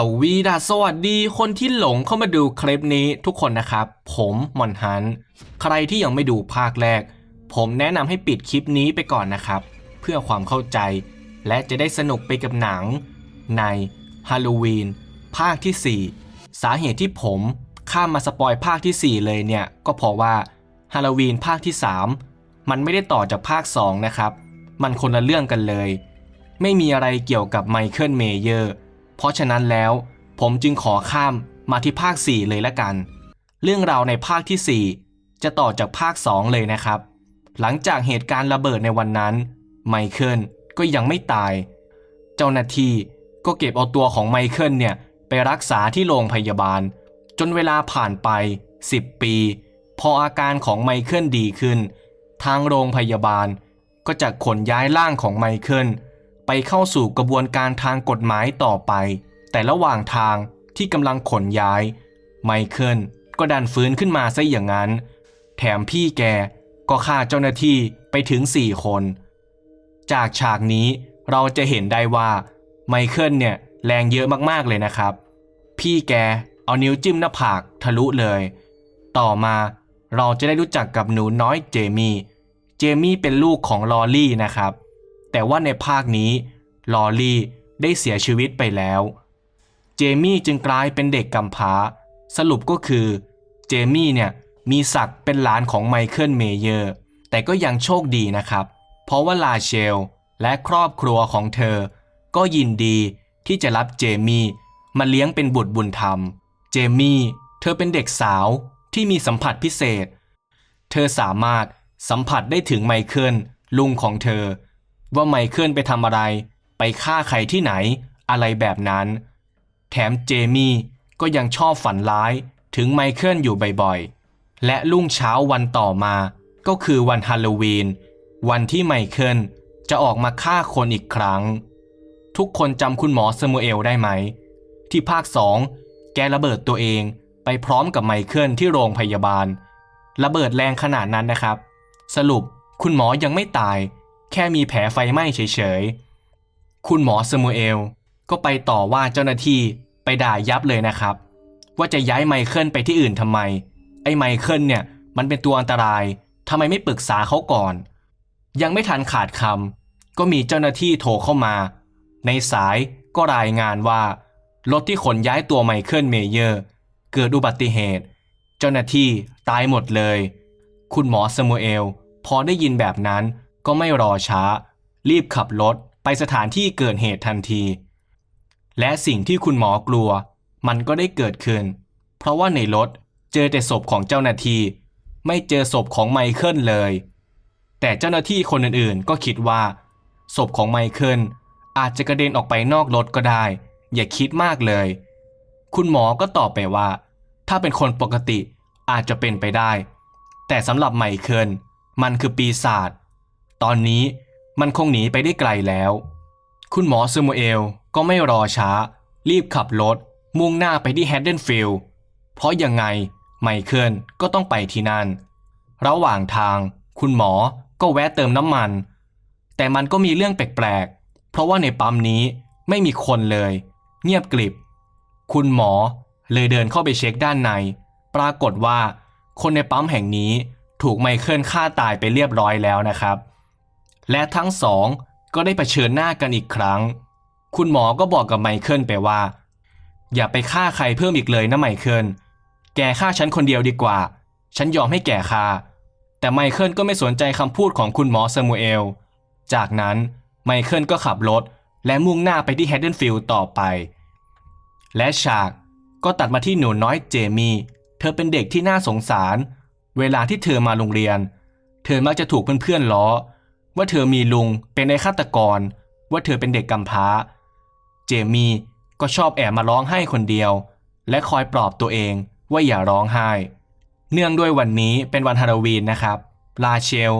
สวีดาสวัสดีคนที่หลงเข้ามาดูคลิปนี้ทุกคนนะครับ ผมมอนฮัน ใครที่ยังไม่ดูภาคแรก ผมแนะนำให้ปิดคลิปนี้ไปก่อนนะครับ เพื่อความเข้าใจ และจะได้สนุกไปกับหนัง ในฮาโลวีนภาคที่ 4 สาเหตุที่ผมข้ามมาสปอยภาคที่ 4 เลยเนี่ย ก็เพราะว่าฮาโลวีนภาคที่ 3 มันไม่ได้ต่อจากภาค 2 นะครับ มันคนละเรื่องกันเลย ไม่มีอะไรเกี่ยวกับไมเคิลเมเยอร์ เพราะฉะนั้นแล้ว ผมจึงขอข้ามมาที่ภาค 4 เลยละกัน เรื่องราวในภาคที่ 4 จะต่อจากภาค 2 เลยนะครับ หลังจากเหตุการณ์ระเบิดในวันนั้น ไมเคิลก็ยังไม่ตาย เจ้าหน้าที่ก็เก็บเอาตัวของไมเคิลเนี่ยไปรักษาที่โรงพยาบาล จนเวลาผ่านไป 10 ปี พออาการของไมเคิลดีขึ้น ทางโรงพยาบาลก็จะขนย้ายร่างของไมเคิล ไปเข้าสู่กระบวนการทางกฎหมายต่อไป แต่ระหว่างทางที่กำลังขนย้าย ไมเคิลก็ดันฟื้นขึ้นมาซะอย่างนั้น แถมพี่แกก็ฆ่าเจ้าหน้าที่ไปถึง 4 คน จากฉากนี้เราจะเห็นได้ว่าไมเคิลเนี่ยแรงเยอะมากๆเลยนะครับ พี่แกเอานิ้วจิ้มหน้าผากทะลุเลย ต่อมาเราจะได้รู้จักกับหนูน้อยเจมี่ เจมี่เป็นลูกของลอรี่นะครับ แต่ว่าในภาคนี้ลอรี่ได้เสียชีวิตไปแล้ว เจมี่จึงกลายเป็นเด็กกำพร้า สรุปก็คือเจมี่เนี่ยมีศักดิ์เป็นหลานของไมเคิลเมเยอร์ แต่ก็ยังโชคดีนะครับ เพราะว่าลาเชลและครอบครัวของเธอ ก็ยินดีที่จะรับเจมี่มาเลี้ยงเป็นบุตรบุญธรรม เจมี่เธอเป็นเด็กสาวที่มีสัมผัสพิเศษ เธอสามารถสัมผัสได้ถึงไมเคิลลุงของเธอ ว่าไมเคิลไปทำอะไร ไปฆ่าใครที่ไหน อะไรแบบนั้น แถมเจมี่ก็ยังชอบฝันร้ายถึงไมเคิลอยู่บ่อยๆ และรุ่งเช้าวันต่อมา ก็คือวันฮาโลวีน วันที่ไมเคิลจะออกมาฆ่าคนอีกครั้ง ทุกคนจำคุณหมอสมูเอลได้ไหม ที่ภาคสองแกระเบิดตัวเองไปพร้อมกับไมเคิลที่โรงพยาบาล ระเบิดแรงขนาดนั้นนะครับ สรุปคุณหมอยังไม่ตาย แค่มีแผลไฟไหม้เฉยๆ คุณหมอสมูเอลก็ไปต่อว่าเจ้าหน้าที่ไปด่ายับเลยนะครับ ว่าจะย้ายไมเคิลไปที่อื่นทำไม ไอ้ไมเคิลเนี่ยมันเป็นตัวอันตรายทำไมไม่ปรึกษาเขาก่อน ยังไม่ทันขาดคำก็มีเจ้าหน้าที่โทรเข้ามา ในสายก็รายงานว่ารถที่ขนย้ายตัวไมเคิลเมเยอร์เกิดอุบัติเหตุ เจ้าหน้าที่ตายหมดเลย คุณหมอสมูเอลพอได้ยินแบบนั้น ก็ไม่รอช้า รีบขับรถไปสถานที่เกิดเหตุทันที และสิ่งที่คุณหมอกลัว มันก็ได้เกิดขึ้น เพราะว่าในรถเจอแต่ศพของเจ้าหน้าที่ ไม่เจอศพของไมเคิลเลย แต่เจ้าหน้าที่คนอื่นๆ ก็คิดว่า ศพของไมเคิลอาจจะกระเด็นออกไปนอกรถก็ได้ อย่าคิดมากเลย คุณหมอก็ตอบไปว่า ถ้าเป็นคนปกติอาจจะเป็นไปได้ แต่สำหรับไมเคิลมันคือปีศาจ ตอนนี้มันคงหนีไปได้ไกลแล้ว คุณหมอซมูเอลก็ไม่รอช้า รีบขับรถมุ่งหน้าไปที่แฮดเดนฟิลด์เพราะยังไงไมเคิลก็ต้องไปที่นั่น ระหว่างทางคุณหมอก็แวะเติมน้ำมัน แต่มันก็มีเรื่องแปลกๆ เพราะว่าในปั๊มนี้ไม่มีคนเลย เงียบกริบ คุณหมอเลยเดินเข้าไปเช็คด้านใน ปรากฏว่าคนในปั๊มแห่งนี้ถูกไมเคิลฆ่าตายไปเรียบร้อยแล้วนะครับ และทั้งสองก็ได้เผชิญหน้ากันอีกครั้ง คุณหมอก็บอกกับไมเคิลไปว่า อย่าไปฆ่าใครเพิ่มอีกเลยนะไมเคิล แกฆ่าฉันคนเดียวดีกว่า ฉันยอมให้แกฆ่า แต่ไมเคิลก็ไม่สนใจคำพูดของคุณหมอซามูเอล จากนั้นไมเคิลก็ขับรถและมุ่งหน้าไปที่แฮดเดนฟิลด์ต่อไป และฉากก็ตัดมาที่หนูน้อยเจมี่ เธอเป็นเด็กที่น่าสงสาร เวลาที่เธอมาโรงเรียน เธอมักจะถูกเพื่อนๆล้อ ว่าเธอมีลุงเป็นในฆาตกร ว่าเธอเป็นเด็กกำพร้า เจมี่ก็ชอบแอบมาร้องไห้คนเดียว และคอยปลอบตัวเองว่าอย่าร้องไห้ เนื่องด้วยวันนี้เป็นวันฮาโลวีนนะครับ ลาเชล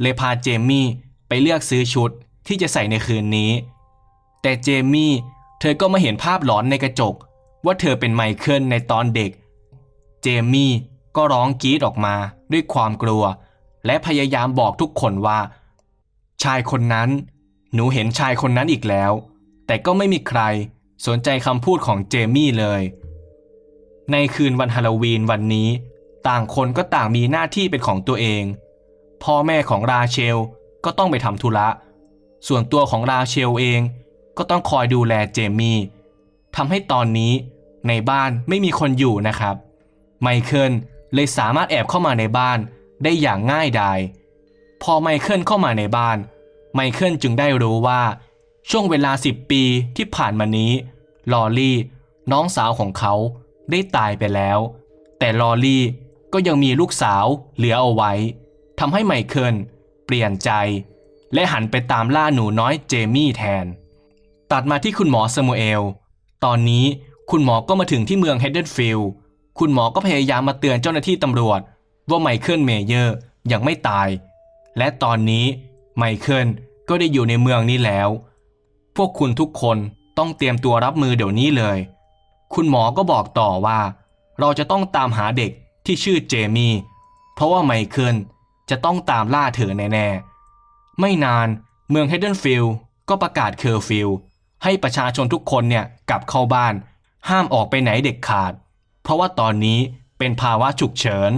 เลยพาเจมี่ไปเลือกซื้อชุดที่จะใส่ในคืนนี้ แต่เจมี่เธอก็มาเห็นภาพหลอนในกระจก ว่าเธอเป็นไมเคิลในตอนเด็ก เจมี่ก็ร้องกรีดออกมาด้วยความกลัว และพยายามบอกทุกคนว่า ชายคนนั้น หนูเห็นชายคนนั้นอีกแล้ว แต่ก็ไม่มีใครสนใจคำพูดของเจมี่เลย ในคืนวันฮาโลวีนวันนี้ ต่างคนก็ต่างมีหน้าที่เป็นของตัวเอง พ่อแม่ของราเชลก็ต้องไปทำธุระ ส่วนตัวของราเชลเองก็ต้องคอยดูแลเจมี่ทำให้ตอนนี้ในบ้านไม่มีคนอยู่นะครับ ไมเคิลเลยสามารถแอบเข้ามาในบ้านได้อย่างง่ายดาย พอไมเคิลเข้ามาในบ้าน ไมเคิลจึงได้รู้ว่า ช่วงเวลา 10 ปีที่ผ่านมานี้ ลอรี่ น้องสาวของเขาได้ตายไปแล้ว แต่ลอรี่ก็ยังมีลูกสาวเหลือเอาไว้ทำให้ไมเคิลเปลี่ยนใจ และหันไปตามล่าหนูน้อยเจมี่แทน ตัดมาที่คุณหมอสมูเอล ตอนนี้คุณหมอก็มาถึงที่เมืองเฮดเดนฟิลด์คุณหมอก็พยายามมาเตือนเจ้าหน้าที่ตำรวจ ว่าไมเคิลเมเยอร์ยังไม่ตาย และตอนนี้ไมเคิลก็ได้อยู่ในเมืองนี้แล้ว พวกคุณทุกคนต้องเตรียมตัวรับมือเดี๋ยวนี้เลย คุณหมอก็บอกต่อว่า เราจะต้องตามหาเด็กที่ชื่อเจมี่เพราะว่าไมเคิลจะต้องตามล่าเธอแน่ๆ ไม่นานเมืองเฮดเดนฟิลด์ก็ประกาศเคอร์ฟิวให้ประชาชนทุกคนเนี่ยกลับเข้าบ้าน ห้ามออกไปไหนเด็กขาด เพราะว่าตอนนี้เป็นภาวะฉุกเฉิน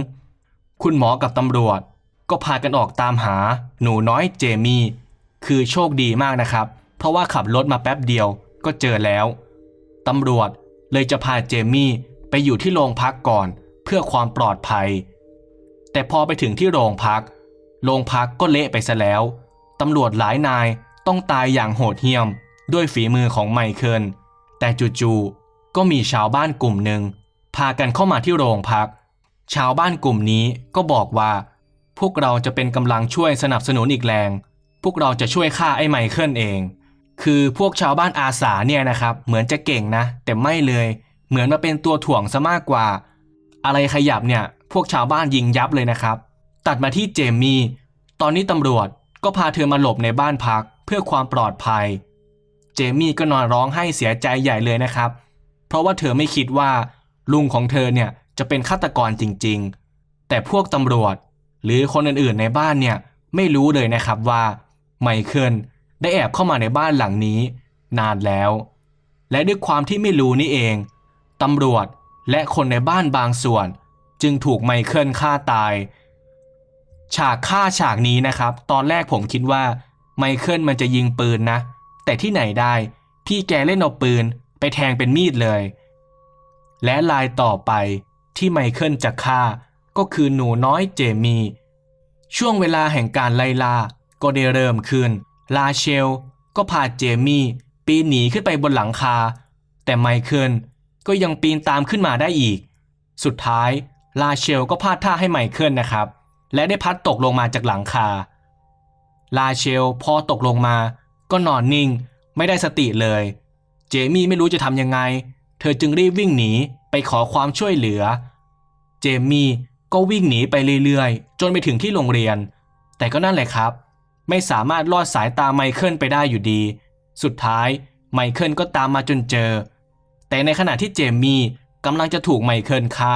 คุณหมอกับตำรวจ ก็พากันออกตามหาหนูน้อยเจมี่คือโชคดีมากนะครับ เพราะว่าขับรถมาแป๊บเดียวก็เจอแล้วตำรวจเลยจะพาเจมี่ไปอยู่ที่โรงพักก่อนเพื่อความปลอดภัย แต่พอไปถึงที่โรงพัก โรงพักก็เละไปซะแล้วตำรวจหลายนายต้องตายอย่างโหดเหี้ยมด้วยฝีมือของไมเคิลแต่จู่ๆก็มีชาวบ้านกลุ่มหนึ่งพากันเข้ามาที่โรงพัก ชาวบ้านกลุ่มนี้ก็บอกว่า พวกเราจะเป็นกำลังช่วยสนับสนุนอีกแรง พวกเราจะช่วยฆ่าไอ้ไมเคิลเอง คือพวกชาวบ้านอาสาเนี่ยนะครับ เหมือนจะเก่งนะ แต่ไม่เลย เหมือนมาเป็นตัวถ่วงซะมากกว่า อะไรขยับเนี่ย พวกชาวบ้านยิงยับเลยนะครับ ตัดมาที่เจมี่ ตอนนี้ตำรวจก็พาเธอมาหลบในบ้านพักเพื่อความปลอดภัย เจมี่ก็นอนร้องไห้เสียใจใหญ่เลยนะครับ เพราะว่าเธอไม่คิดว่าลุงของเธอเนี่ยจะเป็นฆาตกรจริง ๆ แต่พวกตำรวจ หรือคนอื่นๆในบ้านเนี่ยไม่รู้เลยนะครับว่าไมเคิลได้แอบเข้ามาในบ้านหลังนี้ นานแล้ว และด้วยความที่ไม่รู้นี่เองตำรวจและคนในบ้านบางส่วน จึงถูกไมเคิลฆ่าตาย ฉากฆ่าฉากนี้นะครับ ตอนแรกผมคิดว่าไมเคิลมันจะยิงปืนนะ แต่ที่ไหนได้ พี่แกเล่นเอาปืนไปแทงเป็นมีดเลย และลายต่อไปที่ไมเคิลจะฆ่า ก็คือหนูน้อยเจมี ช่วงเวลาแห่งการไล่ล่าก็ได้เริ่มขึ้น ลาเชล ก็พาเจมี่ปีนหนีขึ้นไปบนหลังคา แต่ไมเคิลก็ยังปีนตามขึ้นมาได้อีก สุดท้ายลาเชลก็พลาดท่าให้ไมเคิลนะครับ และได้พัดตกลงมาจากหลังคา ลาเชลพอตกลงมา ก็นอนนิ่ง ไม่ได้สติเลย เจมี่ไม่รู้จะทำยังไง เธอจึงรีบวิ่งหนีไปขอความช่วยเหลือ เจมี่ ก็วิ่งหนีไปเรื่อยๆ จนไปถึงที่โรงเรียน แต่ก็นั่นแหละครับ ไม่สามารถลอดสายตาไมเคิลไปได้อยู่ดี สุดท้ายไมเคิลก็ตามมาจนเจอ แต่ในขณะที่เจมี่กำลังจะถูกไมเคิลฆ่า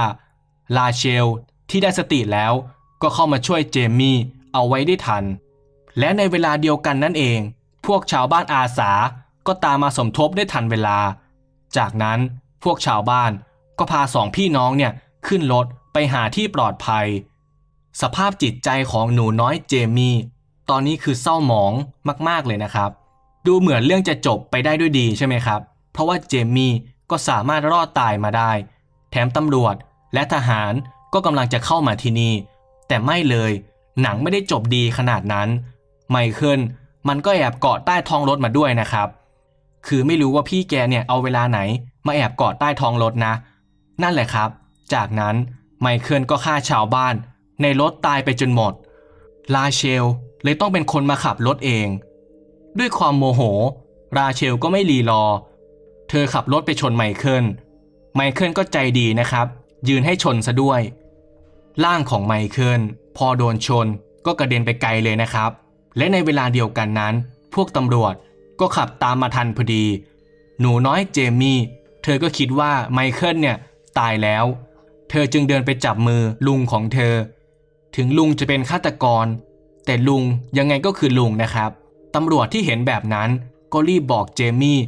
ลาเชลที่ได้สติแล้วก็เข้ามาช่วยเจมี่เอาไว้ได้ทัน และในเวลาเดียวกันนั่นเอง พวกชาวบ้านอาสาก็ตามมาสมทบได้ทันเวลา จากนั้นพวกชาวบ้านก็พาสองพี่น้องเนี่ยขึ้นรถ หาที่ปลอดภัย สภาพจิตใจของหนูน้อยเจมี่ตอนนี้คือเศร้าหมองมากๆเลยนะครับ ดูเหมือนเรื่องจะจบไปได้ด้วยดีใช่ไหมครับ เพราะว่าเจมี่ก็สามารถรอดตายมาได้ แถมตำรวจและทหารก็กำลังจะเข้ามาที่นี่ แต่ไม่เลย หนังไม่ได้จบดีขนาดนั้น ไมเคิลมันก็แอบเกาะใต้ท้องรถมาด้วยนะครับ คือไม่รู้ว่าพี่แกเนี่ยเอาเวลาไหน มาแอบเกาะใต้ท้องรถนะ นั่นแหละครับ จากนั้น ไมเคิลก็ฆ่าชาวบ้าน ในรถตายไปจนหมด ลาเชลเลยต้องเป็นคนมาขับรถเอง ด้วยความโมโห ราเชลก็ไม่รีรอ เธอขับรถไปชนไมเคิล ไมเคิลก็ใจดีนะครับ ยืนให้ชนซะด้วย ร่างของไมเคิลพอโดนชนก็กระเด็นไปไกลเลยนะครับ และในเวลาเดียวกันนั้น พวกตำรวจก็ขับตามมาทันพอดี หนูน้อยเจมี่ เธอก็คิดว่าไมเคิลเนี่ยตายแล้ว เธอจึงเดินไปจับมือลุงของเธอ ถึงลุงจะเป็นฆาตกร แต่ลุงยังไงก็คือลุงนะครับตำรวจที่เห็นแบบนั้นก็รีบบอกเจมี่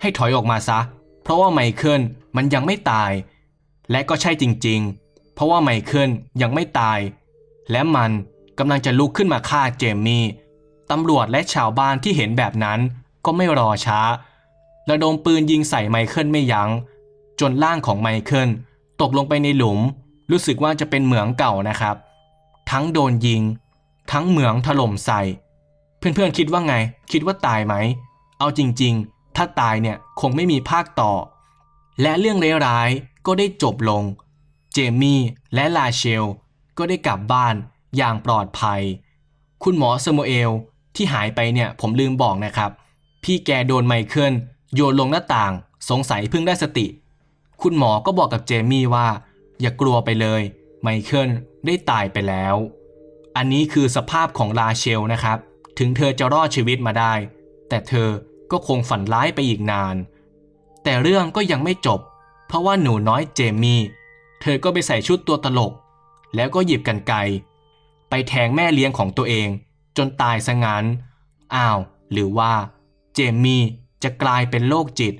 ให้ถอยออกมาซะ เพราะว่าไมเคิลมันยังไม่ตาย และก็ใช่จริงๆ เพราะว่าไมเคิลยังไม่ตาย และมันกำลังจะลุกขึ้นมาฆ่าเจมี่ตำรวจและชาวบ้านที่เห็นแบบนั้นก็ไม่รอช้า ระดมปืนยิงใส่ไมเคิลไม่ยัง้ง จนร่างของไมเคิล ตกลงไปในหลุม รู้สึกว่าจะเป็นเหมืองเก่านะครับ ทั้งโดนยิง ทั้งเหมืองถล่มใส่ เพื่อนๆคิดว่าไง คิดว่าตายไหม เอาจริงๆ ถ้าตายเนี่ยคงไม่มีภาคต่อ และเรื่องร้ายๆก็ได้จบลง เจมี่และลาเชล ก็ได้กลับบ้านอย่างปลอดภัย คุณหมอสโมเอลที่หายไปเนี่ยผมลืมบอกนะครับ พี่แกโดนไมเคิลโยนลงหน้าต่าง สงสัยเพิ่งได้สติ คุณหมอก็บอกกับเจมี่ว่า อย่ากลัวไปเลย ไมเคิลได้ตายไปแล้ว อันนี้คือสภาพของลาเชลนะครับ ถึงเธอจะรอดชีวิตมาได้ แต่เธอก็คงฝันร้ายไปอีกนาน แต่เรื่องก็ยังไม่จบ เพราะว่าหนูน้อยเจมี่ เธอก็ไปใส่ชุดตัวตลก แล้วก็หยิบกันไกไปแทงแม่เลี้ยงของตัวเอง จนตายซะงั้น อ้าว หรือว่า เจมี่จะกลายเป็นโรคจิต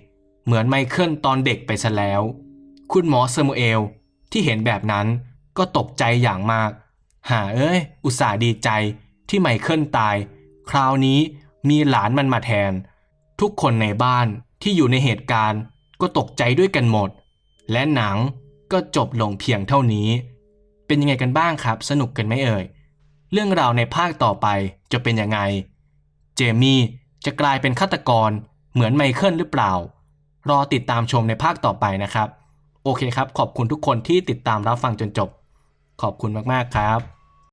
เหมือนไมเคิลตอนเด็กไปซะแล้ว คุณหมอซามูเอลที่เห็นแบบนั้นก็ตกใจอย่างมาก หาเอ้ย อุตส่าห์ดีใจที่ไมเคิลตาย คราวนี้มีหลานมันมาแทน ทุกคนในบ้านที่อยู่ในเหตุการณ์ก็ตกใจด้วยกันหมด และหนังก็จบลงเพียงเท่านี้ เป็นยังไงกันบ้างครับ สนุกกันไหมเอ่ย เรื่องราวในภาคต่อไปจะเป็นยังไง เจมี่จะกลายเป็นฆาตกรเหมือนไมเคิลหรือเปล่า รอติดตามชมในภาคต่อไปนะครับ โอเคครับ ขอบคุณทุกคนที่ติดตามรับฟังจนจบ ขอบคุณมากๆครับ